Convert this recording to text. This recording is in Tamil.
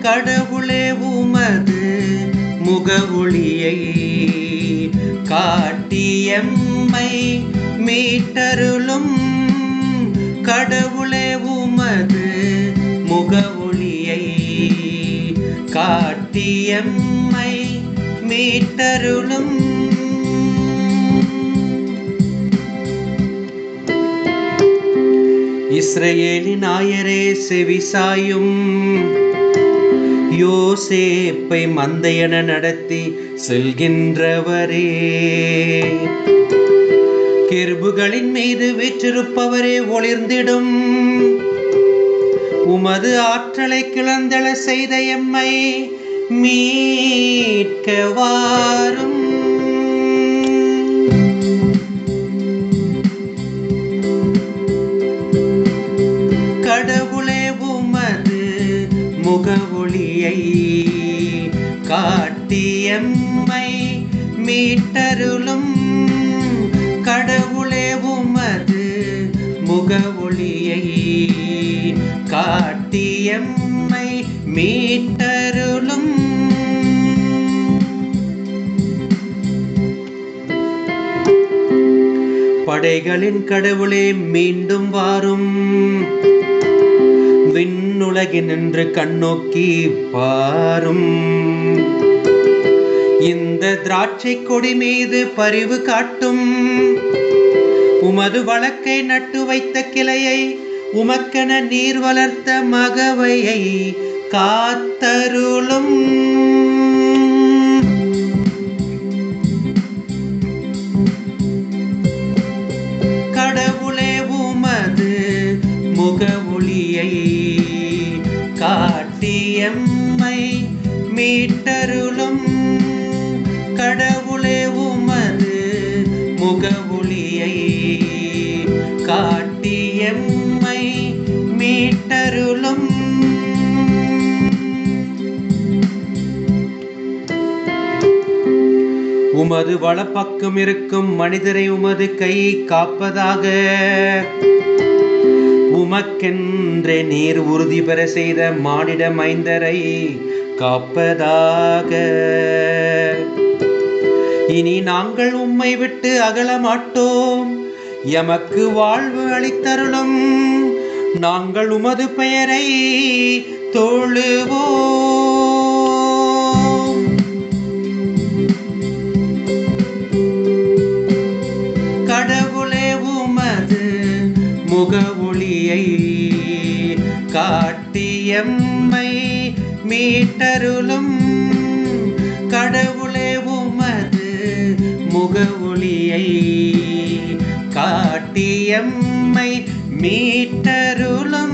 கடவுளே உமது முகவொளியை காட்டியம்மை மீட்டருளும். கடவுளே உமது முகவு காட்டியம்மை மீட்டருளும். இஸ்ரேலின் ஆயரே செவிசாயும். யோசேப்பை மந்தையன நடத்தி செல்கின்றவரே. கெருபுகளின் மீது வீற்றிருப்பவரே ஒளிர்ந்திடும். உமது ஆற்றலை கிளந்தள செய்த எம்மை மீட்க வாரும் கடவுளே உமது முகவொளியை காட்டியம்மை மீட்டருளும். கடவுளே உமது முகவொளியை காட்டியம்மை மீட்ட படைகளின் கடவுளே மீண்டும் வாரும். விண்ணுலகினின்று கண்ணோக்கி பாரும். இந்த திராட்சை கொடி மீது பரிவு காட்டும். உமது வழக்கை நட்டு வைத்த கிளையை உமக்கென நீர் வளர்த்த மகவையை காத்தருளும். எம்மை மீட்டருளும். கடவுளே உமது முகவுளியை காட்டி எம்மை மீட்டருளும். உமது வலப்பக்கம் இருக்கும் மனிதரை உமது கை காப்பதாக. உமக்கென்றே நீர் உறுதி பெற செய்த மானிட மைந்தரை காப்பதாக. இனி நாங்கள் உம்மை விட்டு அகல மாட்டோம். எமக்கு வாழ்வு அளித்தருளும். நாங்கள் உமது பெயரை தொழுவோம் காட்டியம்மை மீட்டருளும். கடவுளே உமது முக ஒளியை காட்டியம்மை மீட்டருளும்.